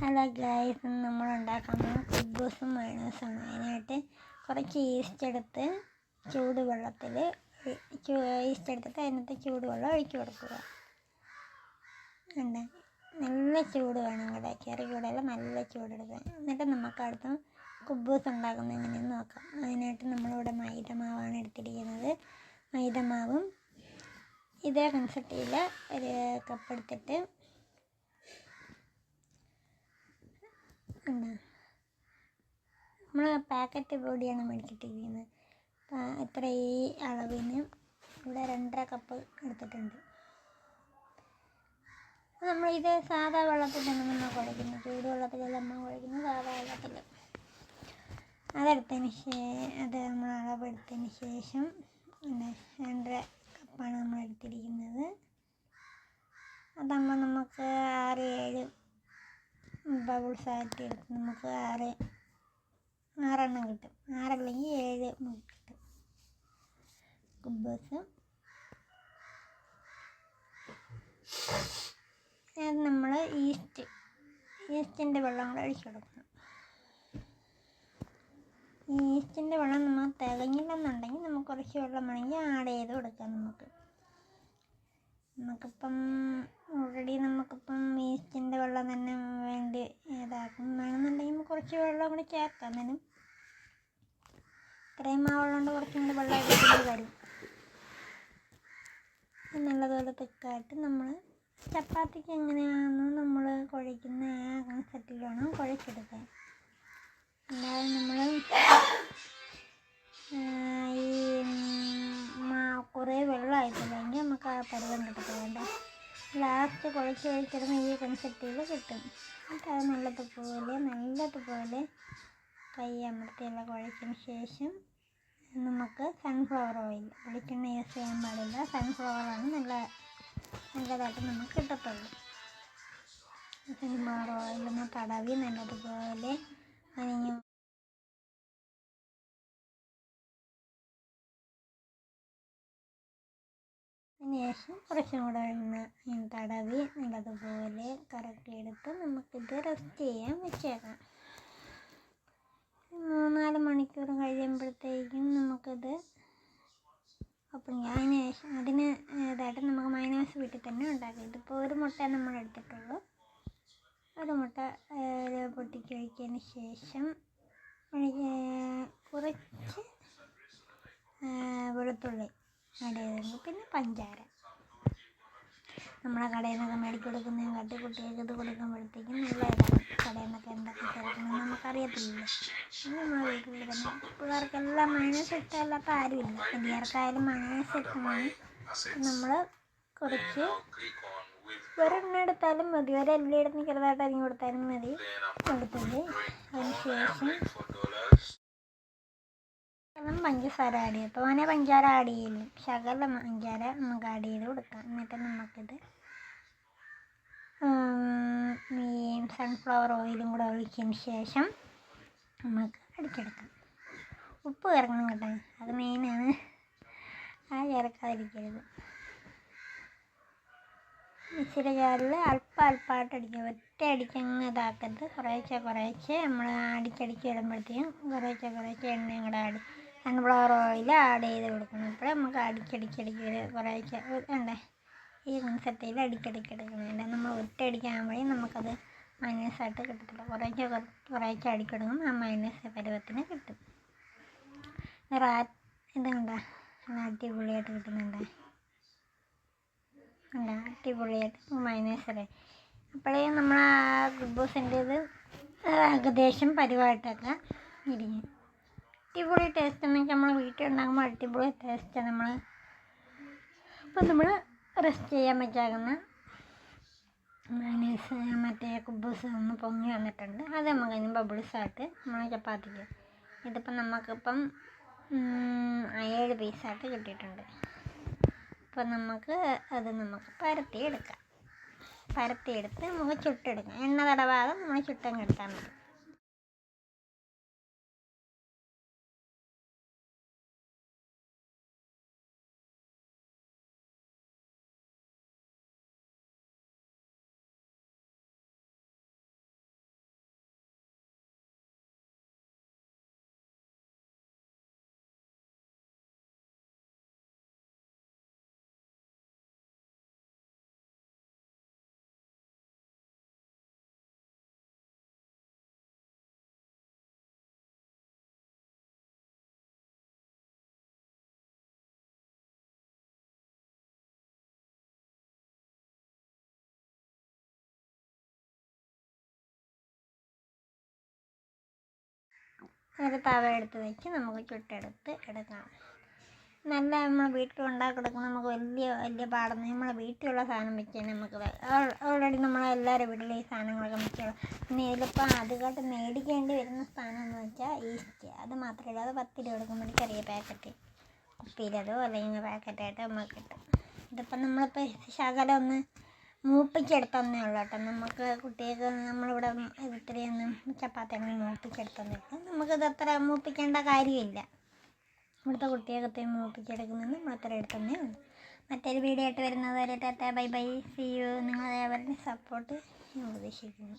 Hello guys നമ്മൾ ഉണ്ടാക്കാൻ പോകുന്ന കുബൂസും മയണൂസാണ് അതിനായിട്ട് കുറച്ച് ഈസ്റ്റ് എടുത്ത് ചൂടുവെള്ളത്തിൽ ഈസ്റ്റ് എടുത്തിട്ട് അതിനകത്ത് ചൂടുവെള്ളം ഒഴിച്ചു കൊടുക്കുക. ഉണ്ട് നല്ല ചൂട് വേണം ഇവിടെ ചെറിയ ചൂടല്ല നല്ല ചൂടെടുക്കുക എന്നിട്ട് നമുക്ക് അടുത്ത് കുബൂസ് ഉണ്ടാക്കുന്നത് എങ്ങനെയെന്ന് നോക്കാം. അതിനായിട്ട് നമ്മളിവിടെ മൈദ മാവാണ് എടുത്തിരിക്കുന്നത്. മൈദ മാവും ഇതേ കൺസെപ്റ്റിൽ ഒരു കപ്പ് എടുത്തിട്ട് ഉണ്ട് നമ്മൾ പാക്കറ്റ് പൊടിയാണ് മേടിച്ചിട്ടിരിക്കുന്നത്. എത്ര ഈ അളവിന് ഇവിടെ രണ്ടര കപ്പ് എടുത്തിട്ടുണ്ട്. നമ്മൾ ഇത് സാധാ വെള്ളത്തിൽ തന്നെ നമ്മൾ കുഴക്കുന്നത് ചൂടുവെള്ളത്തിലല്ല നമ്മൾ കുഴക്കുന്നത് സാധാ വെള്ളത്തിൽ. അതെടുത്തതിന് ശേ അത് നമ്മൾ അളവെടുത്തതിന് ശേഷം പിന്നെ രണ്ടര കപ്പാണ് നമ്മൾ എടുത്തിരിക്കുന്നത്. അതാകുമ്പോൾ നമുക്ക് ആറ് ഏഴ് ബബിൾസ് ഫാറ്റ് എടുത്ത് നമുക്ക് ആറ് ആറെണ്ണം കിട്ടും. ആറല്ലെങ്കിൽ ഏഴ് കിട്ടും. കുബേഴ്സ് അത് നമ്മൾ ഈസ്റ്റ് ഈസ്റ്റിന്റെ വെള്ളം കൂടെ ഒഴിച്ചു കൊടുക്കണം. ഈസ്റ്റിന്റെ വെള്ളം നമ്മൾ തികഞ്ഞില്ലെന്നുണ്ടെങ്കിൽ നമുക്ക് കുറച്ച് വെള്ളം വേണമെങ്കിൽ ആഡ് ചെയ്ത് കൊടുക്കാം നമുക്ക്. നമുക്കിപ്പം ഓൾറെഡി നമുക്കിപ്പം വേസ്റ്റിന്റെ വെള്ളം തന്നെ വേണ്ടി ഇതാക്കും. വേണമെന്നുണ്ടെങ്കിൽ കുറച്ച് വെള്ളം കൂടി ചേർക്കാം. അതിനും ഇത്രയും മാവുള്ളതുകൊണ്ട് കുറച്ചും കൂടി വെള്ളം എടുക്കേണ്ടി വരും. നല്ലതുപോലെ തിക്കായിട്ട് നമ്മൾ ചപ്പാത്തിക്ക് എങ്ങനെയാണോ നമ്മൾ കുഴയ്ക്കുന്ന ആ കൺസെപ്റ്റിൽ വേണം കുഴച്ചെടുക്കാൻ പരുവം കിട്ടത്തില്ല. ലാസ്റ്റ് കുഴച്ച് കഴിച്ചിരുന്ന ഈ കൺസെപ്റ്റിൽ കിട്ടും. എന്നിട്ട് അത് നല്ലതുപോലെ നല്ലതുപോലെ കൈ അമർത്തിയുള്ള കുഴച്ചതിന് ശേഷം നമുക്ക് സൺഫ്ലവർ ഓയിൽ വെളിച്ചെണ്ണ യൂസ് ചെയ്യാൻ പാടില്ല. സൺഫ്ലവറാണ് നല്ല നല്ലതായിട്ട് നമുക്ക് കിട്ടത്തുള്ളൂ. സൺഫ്ലവർ ഓയിലൊന്ന് തടവി നല്ലതുപോലെ അനിഞ്ഞു അതിനുശേഷം കുറച്ചും കൂടെ എണ്ണ തടവി നല്ലതുപോലെ കറക്റ്റ് എടുത്ത് നമുക്കിത് റെസ്റ്റ് ചെയ്യാൻ വെച്ചേക്കാം. മൂന്നാൽ മണിക്കൂർ കഴിയുമ്പോഴത്തേക്കും നമുക്കിത് അപ്പം ഞാൻ ശേഷം അതിന് ഇതായിട്ട് നമുക്ക് മൈനസ് വീട്ടിൽ തന്നെ ഉണ്ടാക്കി. ഇതിപ്പോൾ ഒരു മുട്ട നമ്മൾ എടുത്തിട്ടുള്ളൂ. ഒരു മുട്ട പൊട്ടിച്ച് ഒഴിച്ചതിന് ശേഷം കുറച്ച് വെളുത്തുള്ളി. ചെയ്തിരുന്നു പിന്നെ പഞ്ചാര. നമ്മളെ കടയിൽ നിന്നൊക്കെ മേടിച്ച് കട്ടി കാട്ടി കുട്ടികൾക്ക് ഇത് കൊടുക്കുമ്പോഴത്തേക്കും നല്ല കടയിൽ നിന്നൊക്കെ എന്തൊക്കെ ചേർക്കണമെന്ന് നമുക്കറിയത്തില്ലല്ലോ. നമ്മൾ വീട്ടിൽ തന്നെ പിള്ളേർക്കെല്ലാം മയണൈസ് ഇഷ്ടമല്ലാത്ത ആരുമില്ല. വലിയവർക്കായാലും മയണൈസ് ഇഷ്ടമാണ് നമ്മൾ കുറച്ച് ഒരെണ്ണം എടുത്താലും മതി. ഒരെല്ലാം ചെറുതായിട്ട് അരിഞ്ഞു കൊടുത്താലും മതി. കൊടുത്തത്. അതിന് ശേഷം ശകലം പഞ്ചസാര ആഡ് ചെയ്യും അപ്പോൾ അങ്ങനെ പഞ്ചാര ആഡ് ചെയ്യില്ല ശകലം പഞ്ചാര നമുക്ക് ആഡ് ചെയ്ത് കൊടുക്കാം. എന്നിട്ട് നമുക്കിത് ഈ സൺഫ്ലവർ ഓയിലും കൂടെ ഒഴിച്ചതിന് ശേഷം നമുക്ക് അടിച്ചെടുക്കാം. ഉപ്പ് ചേർക്കണം കേട്ടോ. അത് മെയിനാണ് ആ ചേർക്കാതിരിക്കരുത്. മിക്സിയുടെ ജാറിൽ അല്പം അല്പമായിട്ട് അടിക്കുക. ഒറ്റ അടിക്കങ്ങ് ഇതാക്കരുത്. കുറേശ്ശെ കുറേശ്ശെ നമ്മൾ അടിച്ചടിച്ച് വരുമ്പോഴത്തേക്കും കുറേശ്ശെ കുറേശ്ശെ എണ്ണയും കൂടെ ആഡ് സൺഫ്ലവർ ഓയിൽ ആഡ് ചെയ്ത് കൊടുക്കണം അപ്പോൾ നമുക്ക് അടിച്ചടിച്ചടിച്ച് കുറേയൊക്കെ വേണ്ടേ ഈ കൺസെപ്റ്റിൽ അടിക്കടിക്ക് എടുക്കുന്നുണ്ട്. നമ്മൾ ഒറ്റ വഴി നമുക്കത് മൈനസായിട്ട് കിട്ടത്തില്ല കുറേയൊക്കെ കുറേയൊക്കെ അടിക്കെടുക്കും ആ മൈനസ് പരുവത്തിന് കിട്ടും. റാ ഇത് കണ്ട അടിപൊളിയായിട്ട് കിട്ടുന്നുണ്ട്? ഉണ്ട് അടിപൊളിയായിട്ട് മൈനസ് അപ്പോഴേ നമ്മൾ ആ ഗുഡ് ബോസിന്റെ ഇത് ഏകദേശം പരിവായിട്ടൊക്കെ ഇരിക്കും. അടിപൊളി ടേസ്റ്റ് വെച്ചാൽ നമ്മൾ വീട്ടിൽ ഉണ്ടാകുമ്പോൾ അടിപൊളി ടേസ്റ്റ് നമ്മൾ അപ്പോൾ നമ്മൾ റെസ്റ്റ് ചെയ്യാൻ പറ്റാകുന്ന മൈനസ് മറ്റേ കുബൂസ് ഒന്ന് പൊങ്ങി വന്നിട്ടുണ്ട്. അത് നമുക്ക് അതിന് ബബിൾസായിട്ട് നമ്മൾ ചപ്പാത്തിക്ക്. ഇതിപ്പം നമുക്കിപ്പം ഏഴ് പീസായിട്ട് കിട്ടിയിട്ടുണ്ട്. അപ്പോൾ നമുക്ക് അത് നമുക്ക് പരത്തിയെടുക്കാം. പരത്തിയെടുത്ത് നമുക്ക് ചുട്ടെടുക്കാം. എണ്ണ തടവാതെ നമ്മൾ ചുട്ടങ്ങ് എടുത്താൽ മതി. ഒരു തവ എടുത്ത് വെച്ച് നമുക്ക് ചുട്ടെടുത്ത് എടുക്കാം. നല്ല നമ്മൾ വീട്ടിൽ ഉണ്ടാക്കിയെടുക്കുന്ന നമുക്ക് വലിയ വലിയ പാടുന്ന നമ്മളെ വീട്ടിലുള്ള സാധനം വെച്ച് നമുക്ക് ഓൾറെഡി നമ്മളെ എല്ലാവരും വീട്ടിൽ ഈ സാധനങ്ങളൊക്കെ മിക്കുള്ള പിന്നെ ഇതിലിപ്പോൾ ആദ്യമായിട്ട് മേടിക്കേണ്ടി വരുന്ന സാധനം എന്ന് വെച്ചാൽ ഈസ്റ്റ്. അത് മാത്രമല്ല അത് പത്ത് രൂപ കൊടുക്കുമ്പോൾ ചെറിയ പാക്കറ്റ്. കുപ്പിയിലതോ അല്ലെങ്കിൽ പാക്കറ്റായിട്ട് നമുക്ക് കിട്ടും. ഇതിപ്പം നമ്മളിപ്പോൾ ശകലം ഒന്ന് മൂപ്പിച്ചെടുത്തന്നേ ഉള്ളൂ കേട്ടോ. നമുക്ക് കുട്ടികൾക്ക് നമ്മളിവിടെ ഇത്രയൊന്നും ചപ്പാത്തി അങ്ങനെ മൂപ്പിച്ചെടുത്തന്നേ ഉള്ളൂ നമുക്കിത് അത്ര മൂപ്പിക്കേണ്ട കാര്യമില്ല. ഇവിടുത്തെ കുട്ടികൾക്ക് മൂപ്പിച്ചെടുക്കുന്നത് അത്ര എടുത്തന്നേ ഉള്ളൂ. മറ്റൊരു വീഡിയോ ആയിട്ട് വരുന്നത് വരെ tata bye bye. See you നിങ്ങളെ സപ്പോർട്ട് ഞാൻ പ്രതീക്ഷിക്കുന്നു